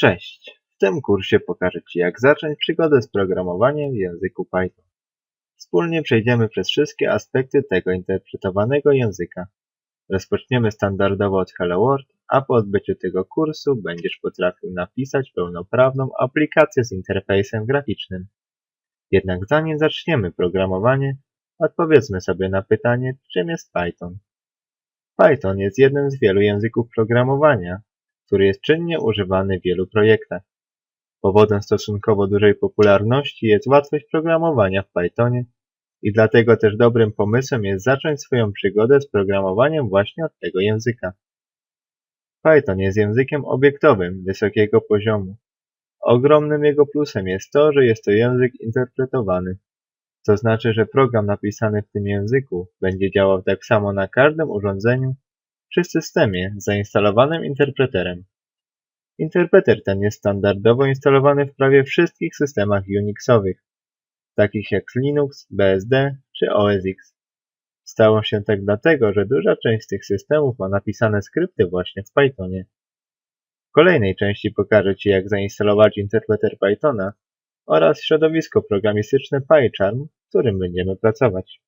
Cześć! W tym kursie pokażę Ci jak zacząć przygodę z programowaniem w języku Python. Wspólnie przejdziemy przez wszystkie aspekty tego interpretowanego języka. Rozpoczniemy standardowo od Hello World, a po odbyciu tego kursu będziesz potrafił napisać pełnoprawną aplikację z interfejsem graficznym. Jednak zanim zaczniemy programowanie, odpowiedzmy sobie na pytanie, czym jest Python. Python jest jednym z wielu języków programowania, który jest czynnie używany w wielu projektach. Powodem stosunkowo dużej popularności jest łatwość programowania w Pythonie i dlatego też dobrym pomysłem jest zacząć swoją przygodę z programowaniem właśnie od tego języka. Python jest językiem obiektowym wysokiego poziomu. Ogromnym jego plusem jest to, że jest to język interpretowany. To znaczy, że program napisany w tym języku będzie działał tak samo na każdym urządzeniu czy systemie zainstalowanym interpreterem. Interpreter ten jest standardowo instalowany w prawie wszystkich systemach Unixowych, takich jak Linux, BSD czy OS X. Stało się tak dlatego, że duża część z tych systemów ma napisane skrypty właśnie w Pythonie. W kolejnej części pokażę Ci jak zainstalować interpreter Pythona oraz środowisko programistyczne PyCharm, w którym będziemy pracować.